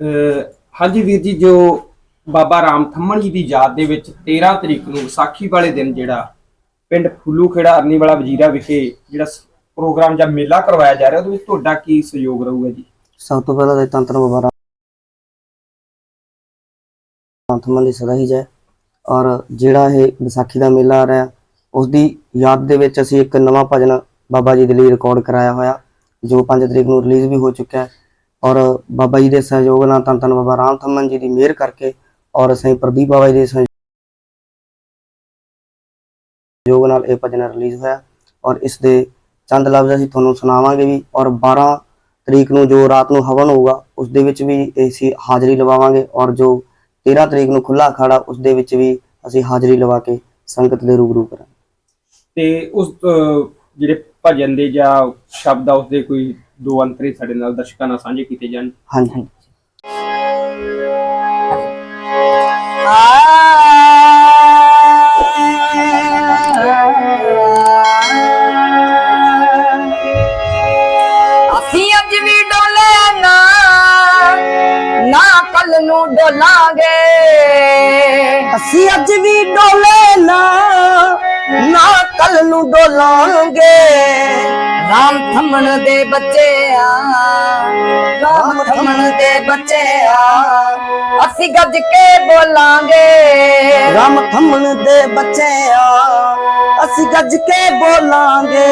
ਹਾਂਜੀ ਵੀਰ ਜੀ, ਜੋ ਬਾਬਾ ਰਾਮ ਥੰਮਣ ਜੀ ਦੀ ਯਾਦ ਦੇ ਵਿੱਚ 13 ਤਰੀਕ ਨੂੰ ਵਿਸਾਖੀ ਵਾਲੇ ਦਿਨ ਜਿਹੜਾ ਪਿੰਡ ਫੁੱਲੂ ਅਰਨੀ ਵਾਲਾ ਵਜੀਰਾ ਵਿਖੇ ਜਿਹੜਾ ਪ੍ਰੋਗਰਾਮ ਜਾਂ ਮੇਲਾ ਕਰਵਾਇਆ ਜਾ ਰਿਹਾ, ਉਹਦੇ ਵਿੱਚ ਤੁਹਾਡਾ ਕੀ ਸਹਿਯੋਗ ਰਹੂਗਾ ਜੀ? ਸਭ ਤੋਂ ਪਹਿਲਾਂ ਤਾਂ ਤੰਤਰ ਬਾਬਾ ਰਾਮ ਥੰਮਣ ਦੀ ਸਦਾ ਹੀ ਜਾਏ। ਔਰ ਜਿਹੜਾ ਇਹ ਵਿਸਾਖੀ ਦਾ ਮੇਲਾ ਆ ਰਿਹਾ ਉਸ ਦੀ ਯਾਦ ਦੇ ਵਿੱਚ ਅਸੀਂ ਇੱਕ ਨਵਾਂ ਭਜਨ ਬਾਬਾ ਜੀ ਦੇ ਲਈ ਰਿਕਾਰਡ ਕਰਾਇਆ ਹੋਇਆ, ਜੋ 5 ਤਰੀਕ ਨੂੰ ਰਿਲੀਜ਼ ਵੀ ਹੋ ਚੁੱਕਿਆ ਹੈ। ਔਰ ਬਾਬਾ ਜੀ ਦੇ ਸਹਿਯੋਗ ਨਾਲ ਧੰਨ ਧੰਨ ਬਾਬਾ ਰਾਮ ਥੰਮਣ ਜੀ ਦੀ ਮਿਹਰ ਕਰਕੇ ਔਰ ਅਸੀਂ ਪ੍ਰਦੀਪ ਬਾਬਾ ਜੀ ਦੇ ਸਹਿਯੋਗ ਨਾਲ ਇਹ ਭਜਨ ਰਿਲੀਜ਼ ਹੋਇਆ ਔਰ ਇਸ ਦੇ ਚੰਦ ਲਫ਼ਜ਼ ਅਸੀਂ ਤੁਹਾਨੂੰ ਸੁਣਾਵਾਂਗੇ ਵੀ ਔਰ 12 ਤਰੀਕ ਨੂੰ ਜੋ ਰਾਤ ਨੂੰ ਹਵਨ ਹੋਊਗਾ, ਉਸ ਦੇ ਵਿੱਚ ਵੀ ਅਸੀਂ ਹਾਜ਼ਰੀ ਲਵਾਵਾਂਗੇ ਔਰ ਜੋ 13 ਤਰੀਕ ਨੂੰ ਖੁੱਲਾ ਅਖਾੜਾ, ਉਸ ਦੇ ਵਿੱਚ ਵੀ ਅਸੀਂ ਹਾਜ਼ਰੀ ਲਵਾ ਕੇ ਸੰਗਤ ਦੇ ਰੂਬਰੂ ਕਰਾਂਗੇ। ਤੇ ਉਸ ਜਿਹੜੇ ਭਜਨ ਦੇ ਜਾਂ ਸ਼ਬਦ ਆ, ਉਸ ਦੇ ਕੋਈ ਦੋ ਅੰਤਰੇ ਸਾਡੇ ਨਾਲ ਦਰਸ਼ਕਾਂ ਨਾਲ ਸਾਂਝੇ ਕੀਤੇ ਜਾਣ। ਹਾਂਜੀ ਅਸੀਂ ਅੱਜ ਵੀ ਡੋਲੇ ਨਾ ਨਾ ਕੱਲ ਨੂੰ ਡੋਲਾਂਗੇ। ਅਸੀਂ ਅੱਜ ਵੀ ਡੋਲੇ ਨਾ ਨਾ ਕੱਲ ਨੂੰ ਡੋਲਾਂਗੇ। ਰਾਮ ਥਮਣ ਦੇ ਬੱਚੇ ਆ ਰਾਮ ਥਮਣ ਦੇ ਬੱਚੇ ਆ ਅਸੀਂ ਗੱਜ ਕੇ ਬੋਲਾਂਗੇ। ਰਾਮ ਥੰਮਣ ਦੇ ਬੱਚੇ ਆ ਅਸੀਂ ਗੱਜ ਕੇ ਬੋਲਾਂਗੇ।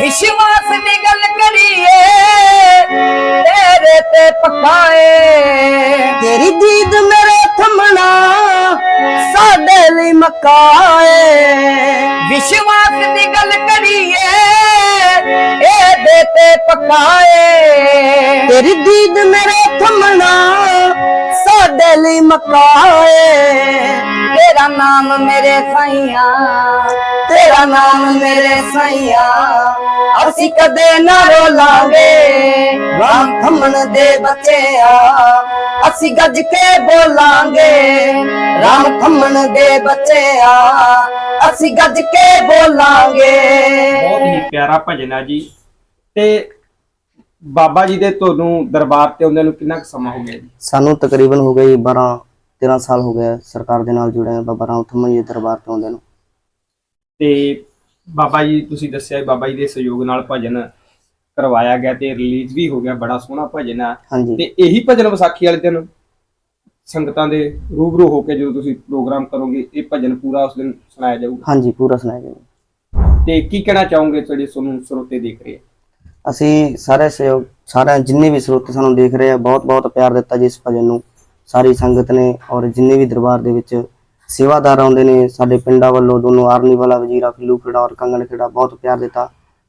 ਵਿਸ਼ਵਾਸ ਦੀ ਗੱਲ ਕਰੀਏ ਤੇਰੇ ਤੇ ਪਕਾਏ ਤੇਰੀ ਦੀਦ ਮੇਰੇ ਥੰਮਣਾ ਸਾਡੇ ਲਈ ਮਕਾਏ ਵਿਸ਼ਵਾਸ ਪਕਾਏ ਤੇਰੀ ਦੀਦ ਮੇਰੇ ਥੰਮਣਾ ਸਾਡੇ ਲਈ ਮਕਾਏ। ਤੇਰਾ ਨਾਮ ਮੇਰੇ ਸਾਈਆਂ ਤੇਰਾ ਨਾਮ ਮੇਰੇ ਸਾਈਆਂ। ਅਸੀਂ ਕਦੇ ਨਾ ਰੋਲਾਂਗੇ ਰਾਮ ਥੰਮਣ ਦੇ ਬੱਚੇ ਆ ਅਸੀਂ ਗੱਜ ਕੇ ਬੋਲਾਂਗੇ ਰਾਮ ਥੰਮਣ ਦੇ ਬੱਚੇ ਆ ਅਸੀਂ ਗੱਜ ਕੇ ਬੋਲਾਂਗੇ। ਬਹੁਤ ਹੀ ਪਿਆਰਾ ਭਜਨ ਆ ਜੀ। ਤੇ ਬਾਬਾ ਜੀ ਦੇ ਤੁਹਾਨੂੰ ਦਰਬਾਰ ਤੇ ਆਉਂਦਿਆਂ ਨੂੰ ਕਿੰਨਾ ਕੁ ਸਮਾਂ ਹੋ ਗਿਆ ਜੀ? ਸਾਨੂੰ ਤਕਰੀਬਨ ਹੋ ਗਈ 12 13 ਸਾਲ ਹੋ ਗਏ ਸਰਕਾਰ ਦੇ ਨਾਲ ਜੁੜੇ ਹਾਂ ਬਾਬਾ ਰਾਮ ਥੰਮਣ ਜੀ ਦੇ ਦਰਬਾਰ ਤੋਂ ਆਉਂਦੇ ਨੂੰ। ਤੇ ਬਾਬਾ ਜੀ ਤੁਸੀਂ ਦੱਸਿਆ ਵੀ ਬਾਬਾ ਜੀ ਦੇ ਸਹਿਯੋਗ ਨਾਲ ਭਜਨ ਕਰਵਾਇਆ ਗਿਆ ਤੇ ਰਿਲੀਜ਼ ਵੀ ਹੋ ਗਿਆ ਬੜਾ ਸੋਹਣਾ ਭਜਨ ਆ। ਹਾਂਜੀ। ਤੇ ਇਹੀ ਭਜਨ ਵਿਸਾਖੀ ਵਾਲੇ ਦਿਨ ਸੰਗਤਾਂ ਦੇ ਰੂਬਰੂ ਹੋ ਕੇ ਜਦੋਂ ਤੁਸੀਂ ਪ੍ਰੋਗਰਾਮ ਕਰੋਗੇ ਇਹ ਭਜਨ ਪੂਰਾ ਉਸ ਦਿਨ ਸੁਣਾਇਆ ਜਾਊਗਾ? ਹਾਂਜੀ ਪੂਰਾ ਸੁਣਾਇਆ ਜੀ ਤੇ ਕੀ ਕਹਿਣਾ ਚਾਹੋਗੇ ਜਿਹੜੇ ਤੁਹਾਨੂੰ ਸਰੋਤੇ ਦੇਖ ਰਹੇ ਆ? ਅਸੀਂ ਸਾਰੇ ਸਹਿਯੋਗ, ਸਾਰਿਆਂ ਜਿੰਨੇ ਵੀ ਸਰੋਤ ਸਾਨੂੰ ਦੇਖ ਰਹੇ ਆ, ਬਹੁਤ ਬਹੁਤ ਪਿਆਰ ਦਿੱਤਾ ਜੀ ਇਸ ਭਜਨ ਨੂੰ। ਸਾਰੀ ਸੰਗਤ ਨੇ ਔਰ ਜਿੰਨੇ ਵੀ ਦਰਬਾਰ ਦੇ ਵਿੱਚ ਸੇਵਾਦਾਰ ਆਉਂਦੇ ਨੇ, ਸਾਡੇ ਪਿੰਡਾਂ ਵੱਲੋਂ ਦੋਨੋਂ ਆਰਨੀ ਵਾਲਾ ਵਜੀਰਾ ਫਿੱਲੂ ਖੇੜਾ ਔਰ ਕੰਗਣ ਖੇੜਾ ਬਹੁਤ ਪਿਆਰ ਦਿੱਤਾ।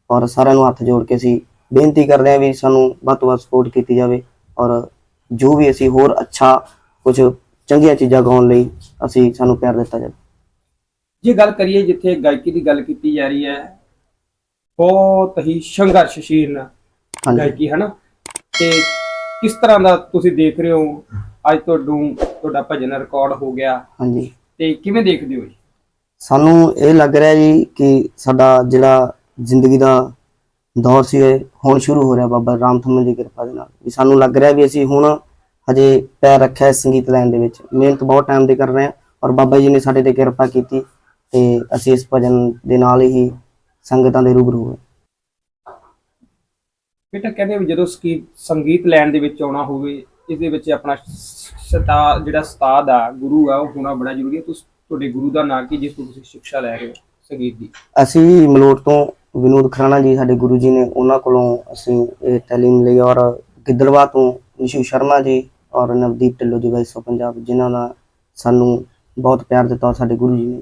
ਔਰ ਸਾਰਿਆਂ ਨੂੰ ਹੱਥ ਜੋੜ ਕੇ ਅਸੀਂ ਬੇਨਤੀ ਕਰਦੇ ਹਾਂ ਵੀ ਸਾਨੂੰ ਵੱਧ ਤੋਂ ਵੱਧ ਸਪੋਰਟ ਕੀਤੀ ਜਾਵੇ ਔਰ ਜੋ ਵੀ ਅਸੀਂ ਹੋਰ ਅੱਛਾ ਕੁਝ ਚੰਗੀਆਂ ਚੀਜ਼ਾਂ ਗਾਉਣ ਲਈ ਅਸੀਂ, ਸਾਨੂੰ ਪਿਆਰ ਦਿੱਤਾ ਜਾਵੇ। ਜੇ ਗੱਲ ਕਰੀਏ ਜਿੱਥੇ ਗਾਇਕੀ ਦੀ ਗੱਲ ਕੀਤੀ ਜਾ ਰਹੀ ਹੈ ਬਹੁਤ ਹੀ ਸੰਘਰਸ਼ਸ਼ੀਲ ਗਾਇਕੀ ਹੈ ਨਾ ਤੇ ਕਿਸ ਤਰ੍ਹਾਂ ਦਾ ਤੁਸੀਂ ਦੇਖ ਰਹੇ ਹੋ? ਅੱਜ ਤੁਹਾਨੂੰ ਤੁਹਾਡਾ ਭਜਨ ਰਿਕਾਰਡ ਹੋ ਗਿਆ। ਹਾਂਜੀ। ਤੇ ਕਿਵੇਂ ਦੇਖਦੇ ਹੋ ਜੀ? ਸਾਨੂੰ ਇਹ ਲੱਗ ਰਿਹਾ ਜੀ ਕਿ ਸਾਡਾ ਜਿਹੜਾ ਜ਼ਿੰਦਗੀ ਦਾ ਦੌਰ ਸੀ ਹੁਣ ਸ਼ੁਰੂ ਹੋ ਰਿਹਾ ਬਾਬਾ ਰਾਮ ਥੰਮਣ ਦੀ ਕਿਰਪਾ ਦੇ ਨਾਲ। ਵੀ ਸਾਨੂੰ ਲੱਗ ਰਿਹਾ ਵੀ ਅਸੀਂ ਹੁਣ ਹਜੇ ਪੈਰ ਰੱਖਿਆ ਸੰਗੀਤ ਲਾਈਨ ਦੇ ਵਿੱਚ। ਮਿਹਨਤ ਬਹੁਤ ਟਾਈਮ ਦੀ ਕਰ ਰਹੇ ਹਾਂ ਔਰ ਬਾਬਾ ਜੀ ਨੇ ਸਾਡੇ ਤੇ ਕਿਰਪਾ ਕੀਤੀ ਤੇ ਅਸੀਂ ਇਸ ਭਜਨ ਦੇ ਨਾਲ ਹੀ ਸੰਗਤਾਂ ਦੇ ਰੂਬਰੂ ਹੋਏ। ਬੇਟਾ ਕਹਿੰਦੇ ਵੀ ਜਦੋਂ ਸਕੀ- ਸੰਗੀਤ ਲੈਣ ਦੇ ਵਿੱਚ ਆਉਣਾ ਹੋਵੇ ਇਹਦੇ ਵਿੱਚ ਆਪਣਾ ਸਤਾ ਜਿਹੜਾ ਉਸਤਾਦ ਆ ਗੁਰੂ ਆ ਉਹ ਹੋਣਾ ਬੜਾ ਜ਼ਰੂਰੀ ਹੈ। ਤੁਸੀਂ ਤੁਹਾਡੇ ਗੁਰੂ ਦਾ ਨਾਂ ਕੀ ਜਿਸ ਤੋਂ ਤੁਸੀਂ ਸਿੱਖਿਆ ਲੈ ਰਹੇ ਹੋ ਸੰਗੀਤ ਦੀ? ਅਸੀਂ ਮਲੋਟ ਤੋਂ ਵਿਨੋਦ ਖਰਾਣਾ ਜੀ ਸਾਡੇ ਗੁਰੂ ਜੀ ਨੇ ਉਹਨਾਂ ਕੋਲੋਂ ਅਸੀਂ ਇਹ ਤਾਲੀਮ ਲਈ ਔਰ ਗਿੱਦੜਵਾ ਤੋਂ ਨਿਸ਼ੂ ਸ਼ਰਮਾ ਜੀ ਔਰ ਨਵਦੀਪ ਢਿੱਲੋਂ ਜੀ ਵਾਈਸ ਪੰਜਾਬ ਜਿਨ੍ਹਾਂ ਦਾ ਸਾਨੂੰ ਬਹੁਤ ਪਿਆਰ ਦਿੱਤਾ ਸਾਡੇ ਗੁਰੂ ਜੀ ਨੇ